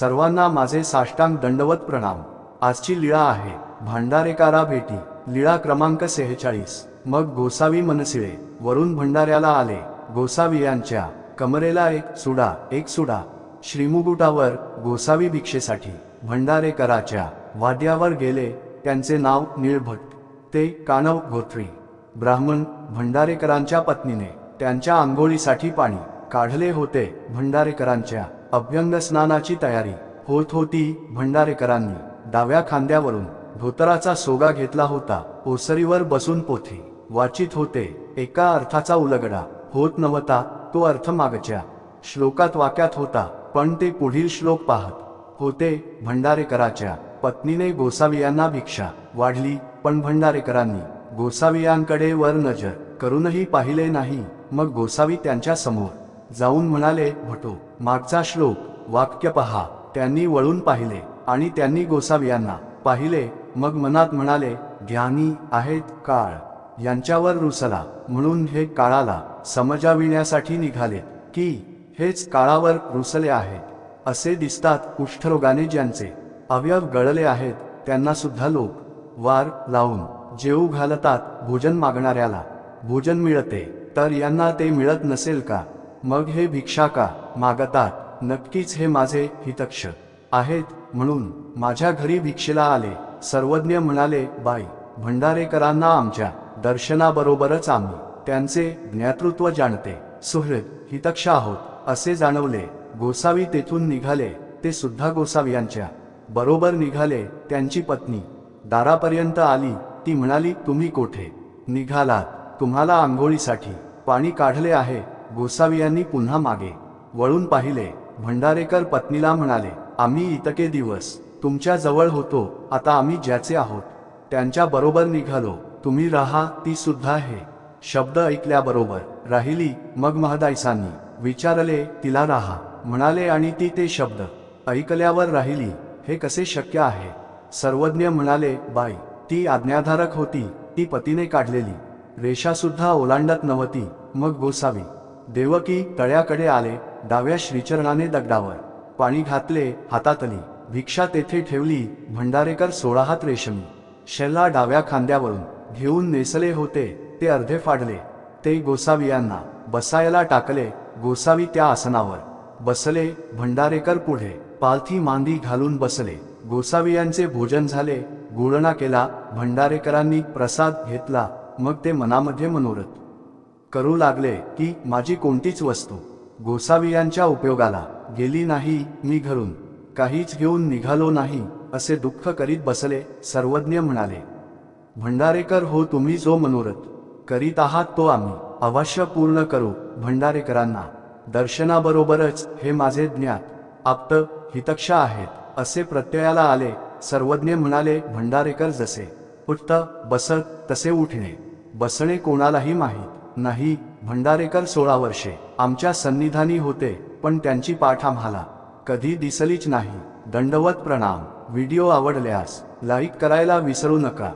सर्वांना माझे साष्टांग दंडवत प्रणाम. आजची लीळा आहे. भांडारेकारा भेटी. लीळा क्रमांक सेहेचाळीस. मग गोसावी मनसिळे. वरून भंडाऱ्याला आले. गोसावी यांच्या कमरेला एक सुडा एक सुडा. श्रीमुकुटावर गोसावी भिक्षेसाठी. भंडारेकराच्या. वाड्यावर गेले. त्यांचे नाव निळभट. ते कानव गोत्री. ब्राह्मण भंडारेकरांच्या पत्नीने. त्यांच्या आंघोळीसाठी पाणी. काढले होते भंडारेकरांच्या. अभ्यंग स्नानाची तयारी. होत होती भंडारेकरांनी. डाव्या खांद्यावरून धोतराचा सोगा घेतला होता. ओसरीवर बसून पोथी. वाचित होते एका अर्थाचा उलगडा. होत नव्हता तो अर्थ मागच्या. श्लोकात वाक्यात होता पण ते पुढील श्लोक पाहत. होते भंडारेकराच्या. पत्नीने गोसावियांना भिक्षा. वाढली पण भंडारेकरांनी. गोसावियांकडे वर नजर करूनही पाहिले नाही. मग गोसावी त्यांच्यासमोर. जाऊन म्हणाले भटो मागचा श्लोक वाक्य पहा. त्यांनी वळून पाहिले आणि त्यांनी गोसावियांना पाहिले. मग मनात म्हणाले ज्ञानी आहेत काळ. यांच्यावर रुसला. म्हणून हे काळाला समजाविण्यासाठी निघाले की हेच काळावर रुसले आहेत. असे दिसतात कुष्ठरोगाने ज्यांचे अवयव गळले आहेत. त्यांना सुद्धा लोक वार लावून जेऊ घालतात. भोजन मागणाऱ्याला भोजन मिळते. तर यांना ते मिळत नसेल का? मग हे भिक्षा का? मागतात. नक्कीच हे माझे हितक्ष आहेत. म्हणून माझ्या घरी भिक्षेला आले. सर्वज्ञ म्हणाले बाई भंडारेकरांना आमच्या दर्शनाबरोबरच आम्ही. त्यांचे ज्ञातृत्व जाणते. सुहृद हितक्ष आहोत. असे जाणवले. गोसावी तेथून निघाले. ते सुद्धा गोसावी यांच्या बरोबर निघाले. त्यांची पत्नी दारापर्यंत आली. ती म्हणाली तुम्ही कोठे? निघालात. तुम्हाला आंघोळीसाठी पाणी काढले आहे. गोसावी यांनी पुन्हा मागे वळून पाहिले. भंडारेकर पत्नीला म्हणाले आम्ही इतके दिवस तुमच्या जवळ होतो आता आम्ही ज्याचे आहोत त्यांच्या बरोबर निघालो. तुम्ही राहा ती सुद्धा हे शब्द ऐकल्याबरोबर राहिली मग महदायसांनी विचारले तिला राहा. म्हणाले आणि ती ते शब्द ऐकल्यावर राहिली हे कसे शक्य आहे? सर्वज्ञ म्हणाले बाई ती आज्ञाधारक होती ती पतीने काढलेली. रेषा सुद्धा ओलांडत नव्हती. मग गोसावी देवकी तळ्याकडे आले डाव्या श्रीचरणाने दगडावर. पाणी घातले हातातली. भिक्षा तेथे ठेवली भंडारेकर सोळा हात रेशमी. शेला डाव्या खांद्यावरून. घेऊन नेसले होते ते अर्धे फाडले. ते गोसावियांना. बसायला टाकले गोसावी त्या आसनावर. बसले भंडारेकर पुढे. पालथी मांदी घालून बसले. गोसावियांचे भोजन झाले गुळणा केला भंडारेकरांनी प्रसाद घेतला मग ते मनामध्ये मनोरथ. करू लागले की माझी कोणतीच वस्तू गोसावियांच्या उपयोगाला गेली नाही मी घरून. काहीच घेऊन निघालो नाही असे दुःख करीत बसले सर्वज्ञ म्हणाले. भंडारेकर हो तुम्ही जो मनोरथ करीत आहात तो आम्ही अवश्य पूर्ण करू भंडारेकरांना. दर्शनाबरोबरच हे माझे ज्ञात आप्त हितक्ष आहेत असे प्रत्ययाला आले. सर्वज्ञ म्हणाले भंडारेकर जसे उठत बसत तसे उठणे. बसणे कोणालाही माहीत नाही भंडारेकर सोळा वर्षे. आमच्या सन्निधानी होते पण त्यांची पाठ आम्हाला कधी दिसलीच नाही. दंडवत प्रणाम. व्हिडिओ आवडल्यास लाईक करायला विसरू नका.